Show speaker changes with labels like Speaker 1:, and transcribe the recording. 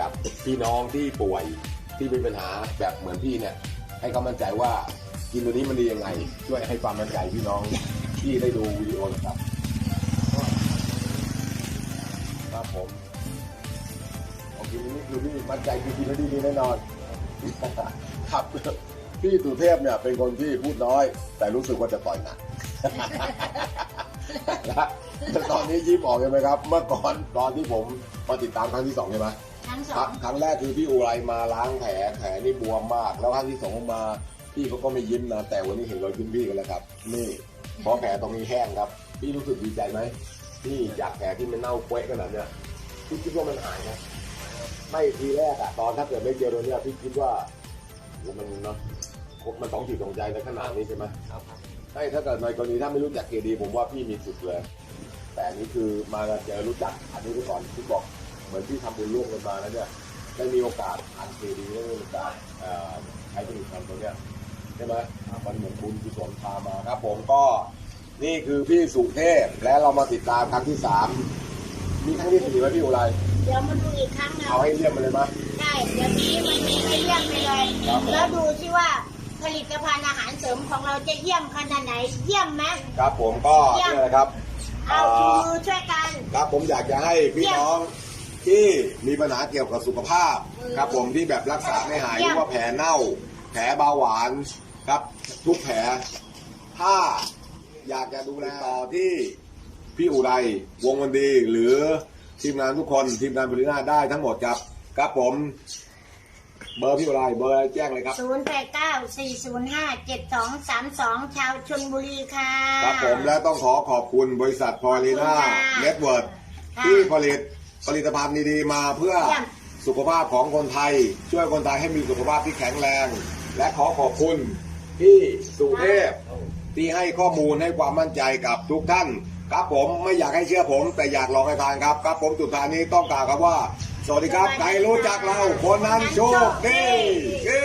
Speaker 1: กับพี่น้องที่ป่วยที่มีปัญหาแบบเหมือนพี่เนี่ย ให้เขามั่นใจว่ากินตัวนี้มันดียังไง ช่วยให้ความมั่นใจพี่น้องที่ได้ดูวิดีโอนะครับครับผมโอเคนี่คือพี่มั่นใจคือกินแล้วดีดีแน่นอนครับพี่สุเทพเนี่ยเป็นคนที่พูดน้อย แต่รู้สึกว่าจะต่อยหนักแล้วตอนนี้ยิ้มออกใช่ไหมครับ เมื่อก่อนตอนที่ผมมาติดตามครั้งที่สองใช่ไหม
Speaker 2: ทั้งส
Speaker 1: ค
Speaker 2: อ
Speaker 1: รั้
Speaker 2: ง
Speaker 1: งครั้งแรกคือพี่อุไรมาล้างแผลแผลนี่บวมมาก แล้วครั้งที่สองมาพี่เขาก็ไม่ยิ้มนะแต่วันนี้เห็นรอยยิ้มพี่กันแล้วครับ นี่เพราะแผลตรงนี้แห้งครับ พี่รู้สึกดีใจไหมพี่จากแผลที่มันเน่าเฟ้ขนาดเนี้ยพี่คิดว่ามันหายไหมไม่ทีแรกอะตอนถ้าเกิดไม่เจอตัวเนี้ยพี่คิดว่าโหมันเนาะมันต้องจิตต้องใจในขนาดนี้ใช่ไหม
Speaker 3: ครับ
Speaker 1: ใช่ถ้าเกิดในกรณีถ้าไม่รู้จักเกดีผมว่าพี่มีสิทธิ์เลย แต่อันนี้คือมาเจอรู้จักอันนี้ไปก่อนที่บอก เหมือนที่ทำบุญร่วมกันมาแล้วเนี่ยได้มีโอกาสอ่านเกดีได้มีโอกาสเอ่อใช้ผลิตภัณฑ์ตัวเนี้ยใช่ไหมมันเหมือนบุญกุศลพามาครับ ผมก็นี่คือพี่สุเทพและเรามาติดตามครั้งที่สามมีครั้งที่สี่ไหมพี่อุไร
Speaker 2: เดี๋ยวมาดูอีกครั้งหนึง
Speaker 1: เอาให้เรียบมาเลยไหม
Speaker 2: ใช่เดี๋ยวนี้มันมีให้เยี่ยมไปเลย
Speaker 1: ครับผม
Speaker 2: แล้วดูที่ว่าผลิตภัณฑ์อาหารเสริมของเราจะเยี่ยมขนาดไหน เยี่ยมไหม
Speaker 1: ครับผมก็เนี่ยนะครับ
Speaker 2: เอาชูมือช่วยกัน
Speaker 1: ครับผมอยากจะให้พี่น้องที่ มีปัญหาเกี่ยวกับสุขภาพครับผมที่แบบรักษาไม่หายหรือว่าแผลเน่า แผลเบาหวานครับ ทุกแผล ถ้าอยากจะดูแลต่อที่พี่อุไรวงวันดีหรือทีมงานทุกคนทีมงานบริณาได้ทั้งหมดครับครับผม เบอร์พี่อุไรเบอร์แจ้งเลยครับ
Speaker 2: 0 8 9 4 0 5 7 2 3 2 ชาวชนบุรีค่ะ
Speaker 1: ครับผมและต้องขอขอบคุณบริษัทพอลีนา
Speaker 2: ขอบคุณค่ะ
Speaker 1: เน็ตเวิร์ด
Speaker 2: ค่ะ
Speaker 1: ที่ผลิต ผลิตภัณฑ์ดีๆมาเพื่อ
Speaker 2: เยี่ยม
Speaker 1: สุขภาพของคนไทย ช่วยคนไทยให้มีสุขภาพที่แข็งแรง และขอขอบคุณพี่สุเทพที่ให้ข้อมูลให้ความมั่นใจกับทุกท่าน ครับผมไม่อยากให้เชื่อผม แต่อยากลองให้ทานครับ ครับผมสุดท้ายนี้ต้องกล่าวครับว่า สวัสดีครับ ใครรู้จักเรา คนนั้นโชคดีเย้